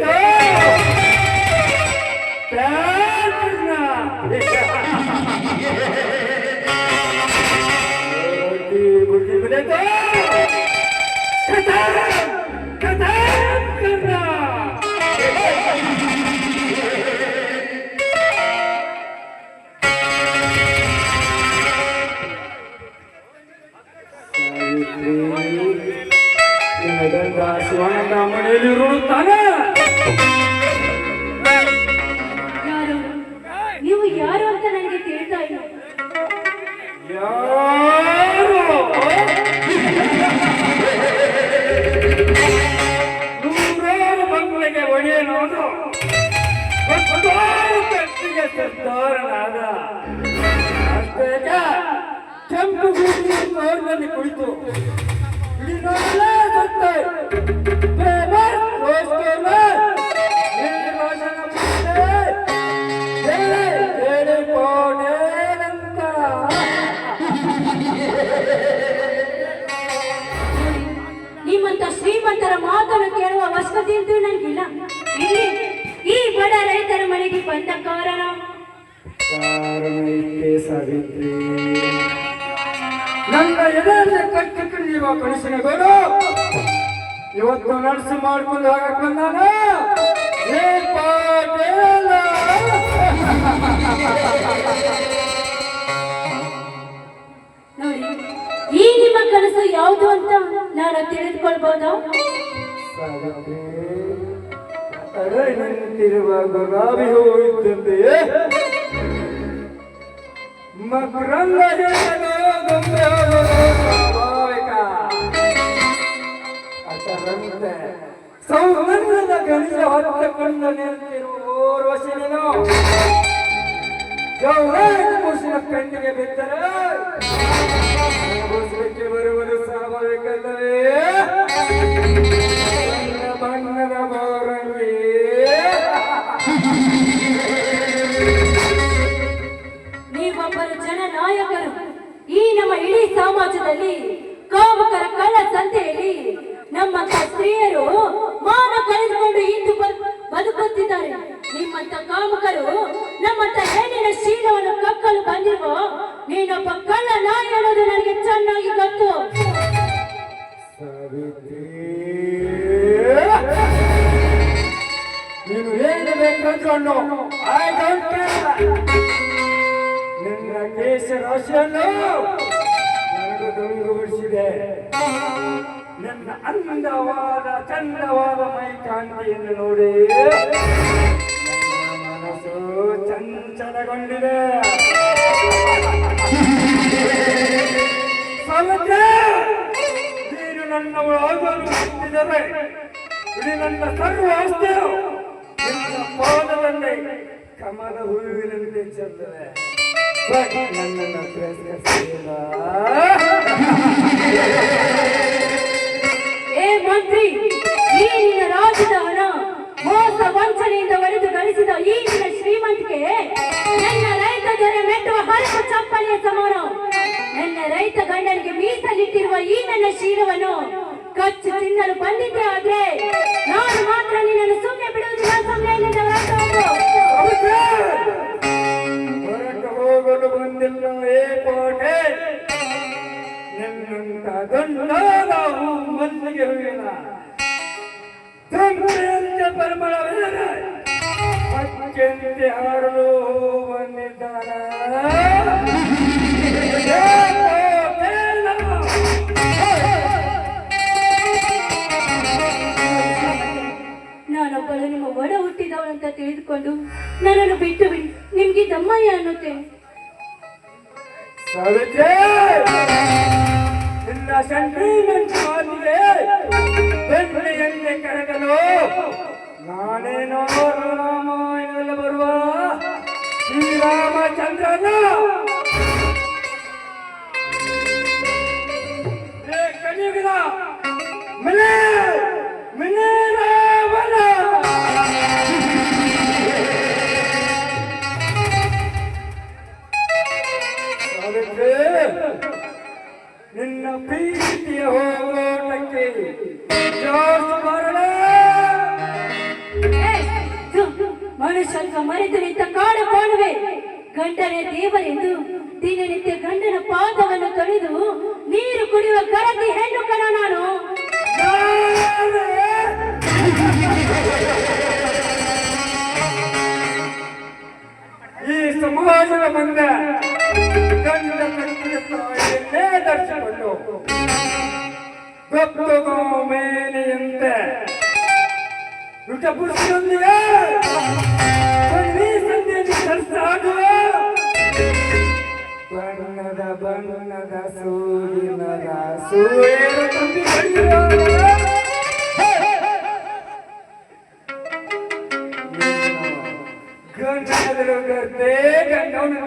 Yeah. ಕಾರಣೈತೆ Savitri. ನನ್ನ ಎದೆಯಲ್ಲಿ ಬಲಸನೆ ಬೇಡ. ಇವತ್ತು ನರ್ಸ್ ಮಾಡ್ಕೊಂಡು ಹೋಗಕ್ ಬಂದಾನ? ಈ ನಿಮ್ಮ ಕನಸು ಯಾವುದು ಅಂತ ನಾನು ತಿಳಿದುಕೊಳ್ಬಹುದು ಸಾವಿತ್ರಿ ಅರೆ ನಿಂತಿರುವ ಗುಲಾಬಿ ಹೋಗಿದ್ದಂತೆ ಮಕರಂಗ ಸೌಂದರ್ಯದ ಗಣಿತ ಹೊತ್ತಕೊಂಡು ನಿಂತಿರುವ ಓರ್ವಶಿ ನೀನು ಗೌರವ ಮುಸಿನ ಕಣ್ಣಿಗೆ ಬಿದ್ದರೆ ಮುಸುಕ್ಕೆ ಬರುವುದು ಸ್ವಾಭಾವಿಕಲ್ಲವೇ ಬಣ್ಣ ಬಣ್ಣದ ನಮ್ಮ ಇಡೀ ಸಮಾಜದಲ್ಲಿ ಕಾಮಕರ ಕಳ್ಳ ಸಂತೆಯಲ್ಲಿ ನಮ್ಮ ಸ್ತ್ರೀಯರು ಮಾನ ಕಳೆದುಕೊಂಡು ಇಂದು ಬದುಕುತ್ತಿದ್ದಾರೆ. ನಿಮ್ಮಂತ ಕಾಮಕರು ನಮ್ಮಂತ ಹೆಣ್ಣಿನ ಶೀಲವನ್ನು ಕಕ್ಕಲು ಬಂದಿರುವ ನೀನೊಬ್ಬ ಕಳ್ಳ ನಾಯಿ ಅನ್ನೋದು ನನಗೆ ಚೆನ್ನಾಗಿ ಗೊತ್ತು. ನೀನು ಏನು ಬೇಕಂದ್ಕೊಂಡು ಐ ರಾಶಿಯನ್ನು ನನಗೆ ದುಂಗುಬಿಡಿಸಿದೆ ನಿನ್ನ ಅಂದವಾದ, ಚಂದವಾದ ಮೈ ಕಾಂತಿಯನ್ನು ನೋಡಿ ಮನಸ್ಸು ಚಂಚಲಗೊಂಡಿದೆ. ಸಮುದ್ರ ನೀನು ನನ್ನ ಆಗಲು ಹುಟ್ಟಿದರೆ ಇಡೀ ನನ್ನ ಸರ್ವ ಆಸ್ತಿಯು ನಿನ್ನ ಪಾದದಲ್ಲಿ ಕಮಲ ಹೂವಿನಂತೆ ಬಟ್ ನನ್ನನ್ನು ತಿರಸ್ಕರಿಸಲಿಲ್ಲ ಏ ಮಂತ್ರಿ, ಈ ನಿನ್ನ ರಾಜ್ಯದ ಹಣ ಮೋಸ ವಂಚನೆಯಿಂದ ಒಡೆದು ಗಳಿಸಿದ ಈ ನಿನ್ನ ಶ್ರೀಮಂತಿಕೆ ನನ್ನ ರೈತ ದೊರೆ ಮೆಟ್ಟುವ ಹರಕು ಚಪ್ಪಲಿಯ ಸಮಾನ. ನನ್ನ ರೈತ ಗಂಡನಿಗೆ ಮೀಸಲಿಟ್ಟಿರುವ ಈ ನನ್ನ ಶೀಲವನ್ನು ಕಚ್ಚು ತಿನ್ನಲು ಬಂದಿದ್ದೆ ಆದ್ರೆ ನಾನು ಮಾತ್ರ ನಿನ್ನನ್ನು ಸುಮ್ಮನೆ ಬಿಡುವುದಿಲ್ಲ ಸುಮ್ಮನೆ ಹೋಗಲು ಬಂದಿಲ್ಲ, ಏ ಕೋಟೆ? ನಿನ್ನಂತ ಗಂಡಾವು ಮಲ್ಲಿಗೆ ಹೋಗಿಲ್ಲ ಪರಮಳ ಅತ್ಯಂತೆ ಹಾರಲು ಬಂದಿದ್ದಾನ. ನಾನೊಬ್ಬಳು ನಿಮ್ಮ ಒಡ ಹುಟ್ಟಿದವಳಂತ ತಿಳಿದುಕೊಂಡು ನನ್ನನ್ನು ಬಿಟ್ಟು ಬಿಡಿ. ನಿಮ್ಗೆ ದಮ್ಮಯ್ಯ ಅನ್ನುತ್ತೆ ಸಾವಿತ್ರಿ ನಿನ್ನ ಮಾತಿಗೆ ಬೆಳ್ಳಿಯಲ್ಲಿ ಕರಗಲು. ನಾನೇನೋ ರಾಮಾಯಣದಲ್ಲಿ ಬರುವ ಶ್ರೀರಾಮಚಂದ್ರನ. ಕಲಿಯುಗದ ನಿನ್ನ ಪ್ರೀತಿಯ ಹೋರಾಟಕ್ಕೆ ಜಾಸ್ತಿ ಬರಲ ಮನುಷ್ಯತ್ವ ಮರೆತು ನಿಂತ ಕಾಡು ಕಾಣುವೆ. ಗಂಡನೇ ದೇವರೆಂದು ದಿನನಿತ್ಯ ಗಂಡನ ಪಾದವನ್ನು ತೊಳೆದು ನೀರು ಕುಡಿಯುವ ಗರತಿ ಹೆಣ್ಣು ಕಣ ನಾನು. ಈ ಸಮಾಜದ ಮುಂದೆ ಗಂಡ ಕಟ್ಟಿದ ತಾಯಿಯನ್ನೇ ಧರಿಸಿಕೊಂಡು ಗೊತ್ತು ಮೇನೆಯಂತೆ ಯುಟ ಸಂಧಿಯಲ್ಲಿ ಸರಸಾಡುವ ಬಣ್ಣದ ಬಣ್ಣದ ಸೂರ್ಯನದ ಸೂರ್ಯನ ತುಂಬಿ ಗಂಡನದರು ಗರ್ದೆ ಗಂಡವನ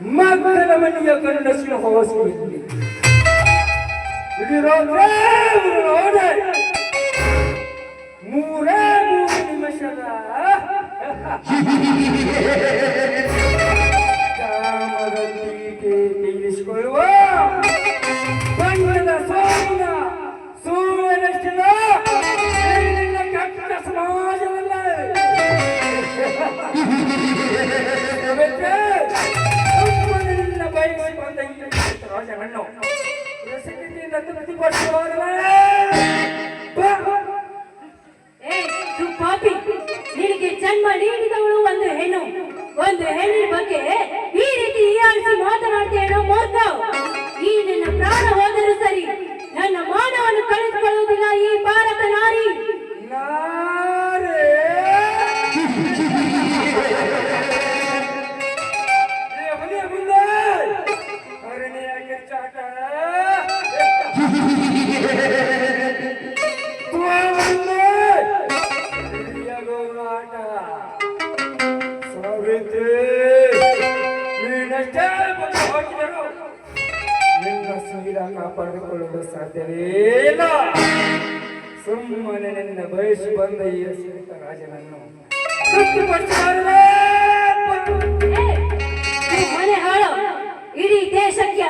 ಮನೆಯ ಗಂಡಸಿನ ಹೋಸಿನಲ್ಲಿ ಇಡಿರೋದ್ರೆ ನೋಡೆ. ಮೂರೇ ಮೂರು ನಿಮಿಷದ. ಕಾಮದ ಟೀಕೆ ತೀರಿಸಿಕೊಳ್ಳುವ ಬಣ್ಣದ ಸೋಮಿನ ಸೂರ್ಯನಷ್ಟಿನ ಕೆಟ್ಟ ಸಮಾಜವಲ್ಲ. ಈ ರಾಜನನ್ನು ರಸಿಕತೆಯಿಂದ ತೃಪ್ತಿಪಡಿಸುವಾಗಲೇ ಬಾ. ಏ ತು ಪಾಪಿ. ನಿನಗೆ ಜನ್ಮ ನೀಡಿದವಳು ಒಂದು ಹೆಣ್ಣು. ಒಂದು ಹೆಣ್ಣಿನ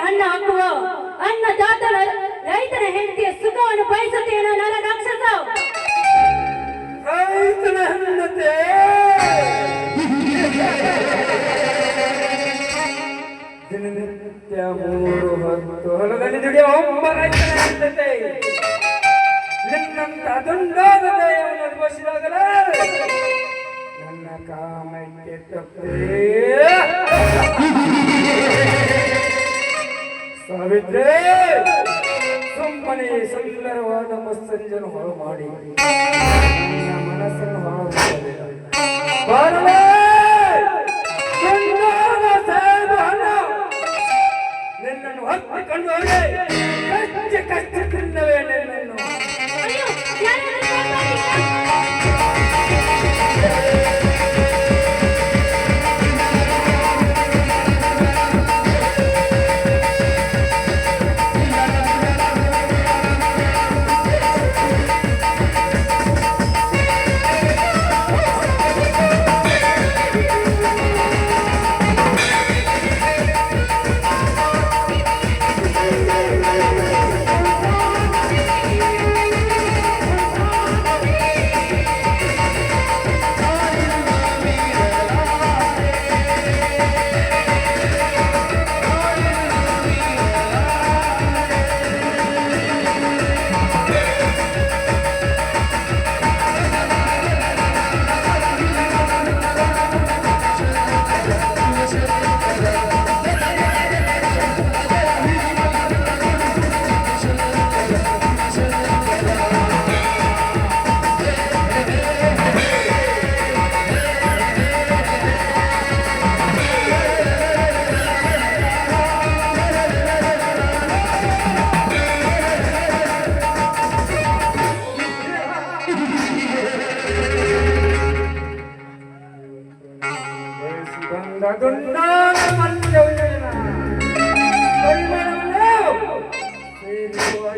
ಅನ್ನ ಹಾಕುವ ಅನ್ನದಾತನ ರೈತನ ಹೆಂಡತಿಯ ಸುಖವನ್ನು ಬಯಸುತ್ತೇನೋ ನರ ರಾಕ್ಷಸ. ರೈತನ ಹೆಂಡತಿ. ದಿನನಿತ್ಯ ಮೂರು ಹೊತ್ತು ಹೊಲದಲ್ಲಿ ದುಡಿಯೋ ಒಬ್ಬ ರೈತನ ಹೆಂಡತಿ. ನಿನ್ನಂತ ದುಂಡಾದ ದಯವನ್ನು ಅನುಭವಿಸಿದಾಗಲೇ ನನ್ನ ಕಾಮಕ್ಕೆ ತಪ್ಪೇ ಸಾವಿತ್ರಿ ಸುಮ್ಮನೆ ಸುಂದರವಾದ ಮಸ್ತಂಜನ ಹೊರ ಮಾಡಿ. ಮನಸ್ಸನ್ನು ಹಾಳು ಮಾಡಬೇಡ.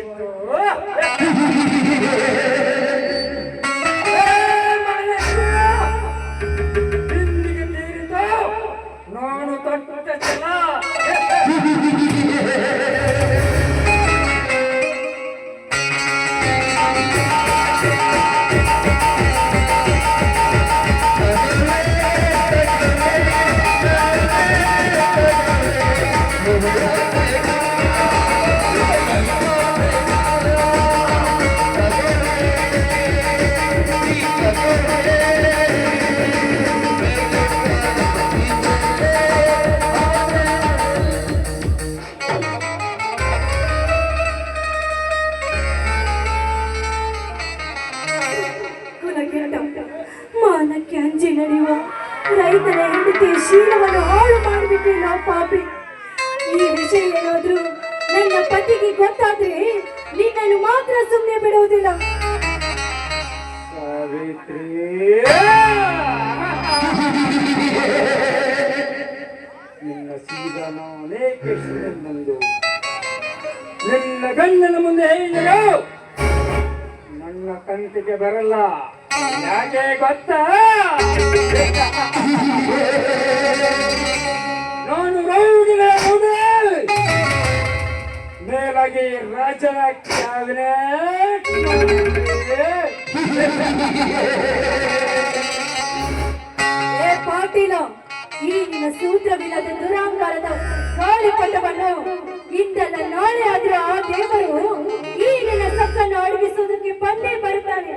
ಬಯಸಿ ಏ ಪಾಟೀಲ, ಈ ನಿನ್ನ ಸೂತ್ರವಿಲ್ಲದ ದುರಾಂಕಾರದ ಗಾಳಿಪಟವನ್ನು ಇಂದಲ್ಲ ನಾಳೆ ಆದ್ರೆ ಆ ದೇವರು ಈ ನಿನ್ನ ಸಕ್ಕನ್ನು ಅಡಗಿಸುವುದಕ್ಕೆ ಬಂದೇ ಬರುತ್ತಾನೆ.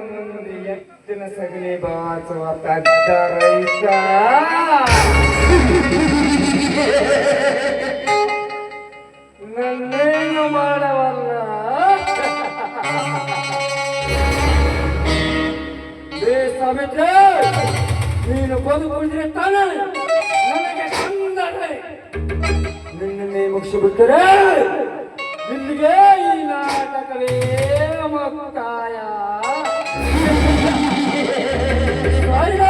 ಮುಂದೆ ಎತ್ತಿನ ಸಗಣಿ ಬಾಚುವ ತದ್ದ ರೈತ. ನನ್ನೇನು ಮಾಡವಲ್ಲ? ನೀನು ಬದುಕೊಂಡಿದ್ರೆ ತಾನೇ ನನಗೆ ತಂದರೆ. ನಿನ್ನನ್ನೇ ಮುಗಿಸಿಬಿಟ್ಟರೆ ಇಲ್ಲಿಗೆ ಈ ನಾಟಕವೇ ಮುಕ್ತಾಯ. வருக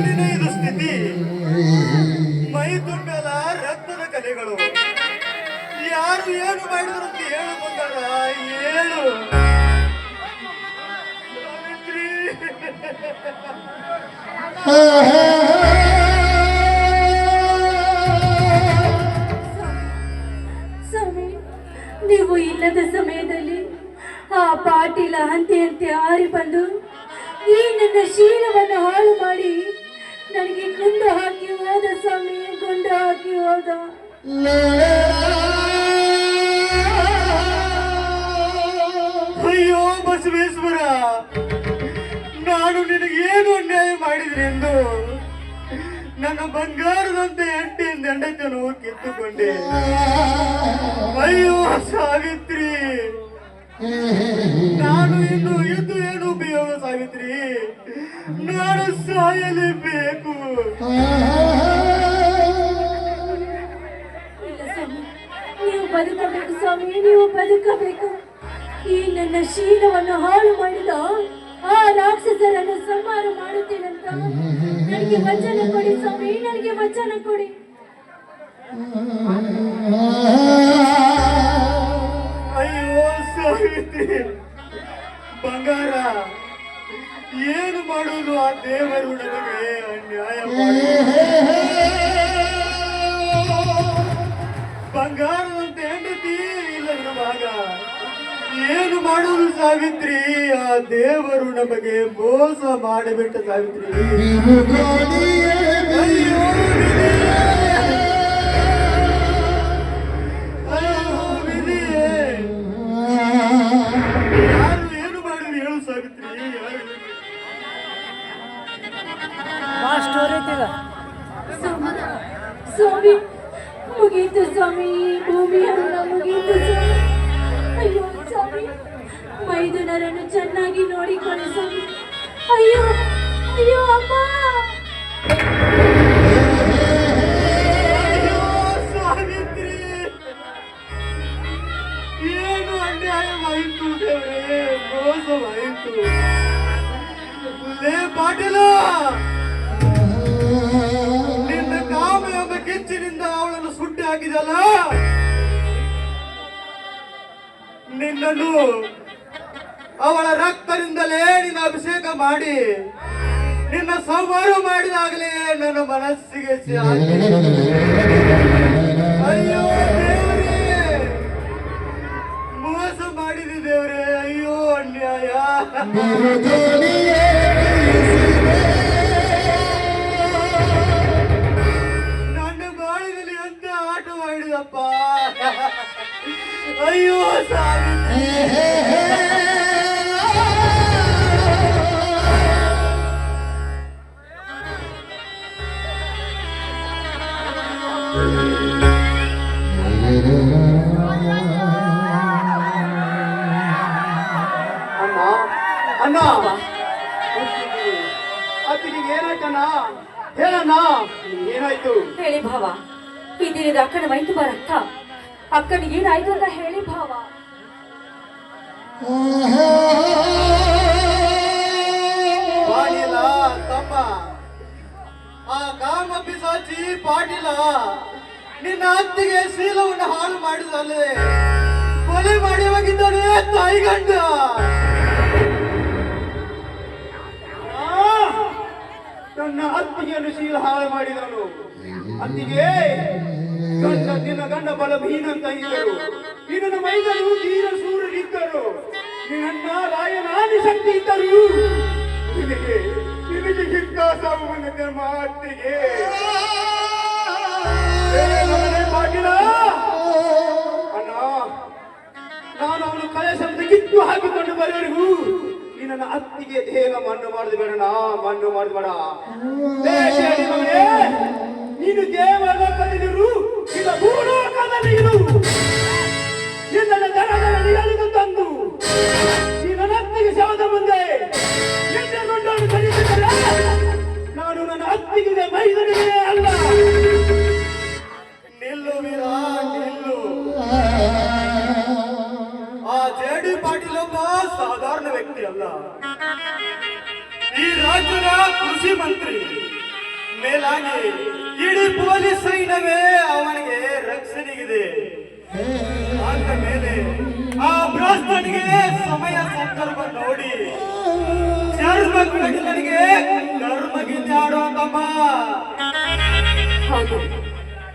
ಸ್ಥಿತಿ ಮೈ ತುಂಬೆಲ್ಲ ರಕ್ತದ ಕಲೆಗಳು. ಯಾರು ಏನು ಮಾಡಿದ್ರು ಅಂತ ಹೇಳು ಬಂಗಾರ, ಹೇಳು. ಸ್ವಾಮಿ, ನೀವು ಇಲ್ಲದ ಸಮಯದಲ್ಲಿ ಆ ಪಾಟೀಲ ಹಂತೆ ಹಂತೆ ಹಾರಿ ಬಂದು ಈ ನನ್ನ ಶೀಲವನ್ನು ಹಾಳು ಮಾಡಿ ನನಗೆ ಗುಂಡು ಹಾಕಿ ಹೋದ ಸ್ವಾಮಿ, ಗುಂಡು ಹಾಕಿ ಹೋದ ಅಯ್ಯೋ, ಬಸವೇಶ್ವರ, ನಾನು ನಿನಗೇನು ಅನ್ಯಾಯ ಮಾಡಿದ್ರೆ ಎಂದು ನನ್ನ ಬಂಗಾರದಂತೆ ಹೆಂಡತಿಯಿಂದ ಹೆಂಡತಿಯನ್ನು ಕಿತ್ತುಕೊಂಡೆ. ಅಯ್ಯೋ, ಸಾವಿತ್ರಿ, ನಾನು ಇನ್ನು ಎದ್ದು ಏನು ಉಪಯೋಗ ಸಾವಿತ್ರಿ ನಾನು ಸಾಯಲೇಬೇಕು. ನೀವು ಬದುಕಬೇಕು ಸ್ವಾಮಿ ನೀವು ಬದುಕಬೇಕು. ಈ ನನ್ನ ಶೀಲವನ್ನು ಹಾಳು ಮಾಡಿದ ಆ ರಾಕ್ಷಸರನ್ನು ಸಂಹಾರ ಮಾಡುತ್ತೇನಂತ ನನಗೆ ವಚನ ಕೊಡಿ ಸ್ವಾಮಿ ನನಗೆ ವಚನ ಕೊಡಿ. ಅಯ್ಯೋ ಸಾವಿತ್ರಿ ಬಂಗಾರ. ಏನು ಮಾಡುವುದು ಆ ದೇವರು ನನಗೆ ಅನ್ಯಾಯ ಬಂಗಾರದಂತೆ ಹೆಂಡತಿ ಇಲ್ಲ ನಮಗ ಏನು ಮಾಡುವುದು ಸಾವಿತ್ರಿ? ಆ ದೇವರು ನಮಗೆ ಮೋಸ ಮಾಡಿಬಿಟ್ಟ ಸಾವಿತ್ರಿ. ಸ್ವಾಮಿ ಮುಗೀತು ಸ್ವಾಮಿ ಈ ಭೂಮಿ ಅಲ್ಲ ಮುಗೀತು ಸ್ವಾಮಿ. ಅಯ್ಯೋ ಸ್ವಾಮಿ ಮೈದುನರನ್ನು ಚೆನ್ನಾಗಿ ನೋಡಿಕೊಳ್ಳಿ ಸ್ವಾಮಿ. ನಿನ್ನನ್ನು ಅವಳ ರಕ್ತದಿಂದಲೇ ನಿನ್ನ ಅಭಿಷೇಕ ಮಾಡಿ, ನಿನ್ನ ಸಂಹಾರ ಮಾಡಿದಾಗಲೇ ನನ್ನ ಮನಸ್ಸಿಗೆ ಅಯ್ಯೋ ದೇವರೇ, ಮೋಸ ಮಾಡಿದಿ ದೇವರೇ, ಅಯ್ಯೋ ಅನ್ಯಾಯ. ಅಣ್ಣ ಅತ್ತಿಗೆ ಏನಾಯ್ತಣ್ಣ ಹೇಳಣ್ಣ ಏನಾಯ್ತು ಹೇಳಿ ಭಾವ ಈ ದಿನದ ಅಕ್ಕನ ವೈದ್ಯ ಬರಕ್ಕ ಅಕ್ಕನಿಗೆ ಏನಾಯ್ತು ಅಂತ ಹೇಳಿ ಭಾವ. ತಮ್ಮ. ಆ ಕಾಮ ಪಿಸಾಚಿ ಪಾಟೀಲ ನಿನ್ನ ಅತ್ತಿಗೆ ಶೀಲವನ್ನು ಹಾಳು ಮಾಡಿದಲ್ಲೇ. ಕೊಲೆ ಮಾಡಿ ಹೋಗಿದ್ದಾನೆ ತಾಯಿಗಂಡ ನನ್ನ ಅತ್ತಿಗೆಯನ್ನು ಶೀಲ ಹಾಳು ಮಾಡಿದನು ಅತ್ತಿಗೆ ಗಂಡ ನಿನ್ನ ಗಂಡ ಬಲಹೀನ ಅಂತ ಇದ್ದರು ನಿನ್ನ ಮೈದರು ಧೀರ ಸೂರರಿದ್ದರು ನಿನ್ನ ರಾಯನಾದಿ ಶಕ್ತಿ ಇದ್ದರು. ನಿನಗೆ ನಿನಗೆ ಹಿಕ್ಕಾಸಾವು ಬಂದಿದ್ದ ಮಾತಿಗೆ. ಪಾಟೀಲ ಅಣ್ಣ ನಾನು ಅವನು ಕಳಶಂತ ಕಿತ್ತು ಹಾಕಿಕೊಂಡು ಬರೋರಿಗೂ ನಿನ್ನ ಅತ್ತಿಗೆ ದೇಹ ಮಣ್ಣು ಮಾಡಿದ ಬೇಡಣ ಮಣ್ಣು ಮಾಡಿದ ಬೇಡ. ನೀನು ದೇವರ ಮಗನೇ, ನಿನ್ನ ಭೂಲೋಕದಲ್ಲಿ ಇರು. ನಿನ್ನ ಜನಗಳ ನಿಯಲಿಗೆ ತಂದು ಈ ನನ್ನ ಅತ್ತಿಗೆ ಶವದ ಮುಂದೆ ನಿನ್ನ ಕಲಿಸಿದರೆ ನಾನು ನನ್ನ ಅತ್ತಿಗೆ ಮೈದನಿಗೆ ಅಲ್ಲ. ನಿಲ್ಲು ವೀರ, ನಿಲ್ಲು. ಆ ಜೆಡಿ ಪಾಟೀಲ್ ಒಬ್ಬ ಸಾಧಾರಣ ವ್ಯಕ್ತಿ ಅಲ್ಲ. ಈ ರಾಜ್ಯದ ಕೃಷಿ ಮಂತ್ರಿ. ಮೇಲಾಗಿ ಇಡೀ ಪೊಲೀಸ್ ಸೈನ್ಯವೇ ಅವನಿಗೆ ರಕ್ಷಣೆಗಿದೆ. ಅಂದ ಮೇಲೆ ಆ ಬ್ರಾಹ್ಮಣಿಗೆ ಸಮಯ ಸಂದರ್ಭ ನೋಡಿ. ಚರ್ಮ ನನಗೆ ಧರ್ಮ ಗೀತೆ ಆಡುವಂತಮ್ಮ ಹೌದು.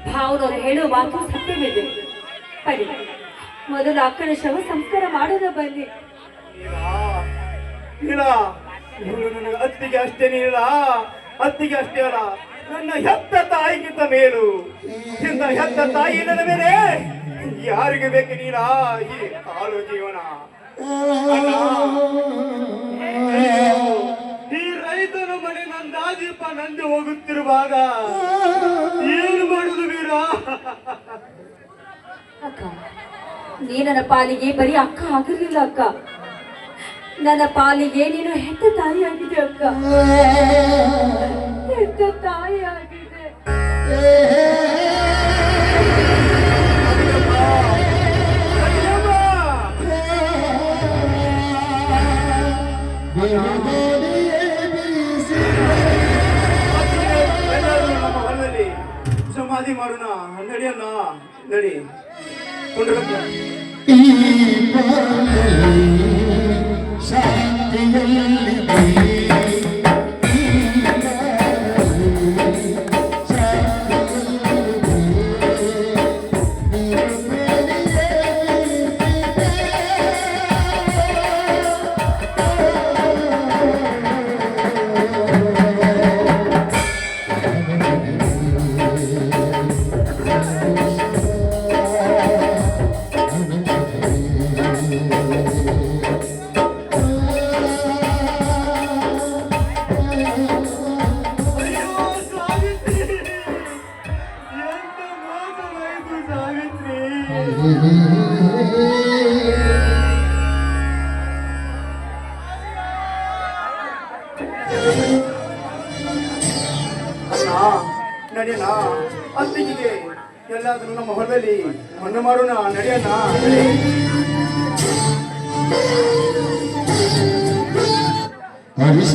ಭಾವನವರು ಹೇಳುವ ಮಾತು ಸತ್ಯವಿದೆ. ಬನ್ನಿ ಮೊದಲು ಅಕ್ಕನ ಶವ ಸಂಸ್ಕಾರ ಮಾಡೋದ ಬನ್ನಿ. ಇಲ್ಲ ಇವಳು ನನ್ನ ಅತ್ತಿಗೆ ಅಷ್ಟೇ ಇಲ್ಲ ಅತ್ತಿಗೆ ಅಷ್ಟೇ ಅಲ್ಲ, ನನ್ನ ಹೆತ್ತ ತಾಯಿಗಿಂತ ಮೇಲು. ನಿನ್ನ ಹೆತ್ತ ತಾಯಿ ನನ್ನ ಮೇಲೆ ಯಾರಿಗೆ ಬೇಕು ನೀನ? ಈ ಹಾಳು ಜೀವನ. ಈ ರೈತನ ಮನೆ ನಂದಾದೀಪ ನಂದು ಹೋಗುತ್ತಿರುವಾಗ ಏನು ಮಾಡುದು ವೀರ? ಅಕ್ಕ, ನನ್ನ ಪಾಲಿಗೆ ಬರೀ ಅಕ್ಕ ಆಗಿರ್ಲಿಲ್ಲ ಅಕ್ಕ. ನನ್ನ ಪಾಲಿಗೆ ನೀನು ಹೆತ್ತ ತಾಯಿಯಾಗಿದೆ ಆಗಿದೆ ಅಕ್ಕ. ಹೆತ್ತ ತಾಯಿ ಆಗಿದೆ ಎಲ್ಲರೂ ನಮ್ಮ ಹೊಲದಲ್ಲಿ ಸಮಾಧಿ ಮಾಡೋಣ ನಡಿಯಣ್ಣ ನಡಿ ಕೊಂಡ್ರಕ್ಕ हरिश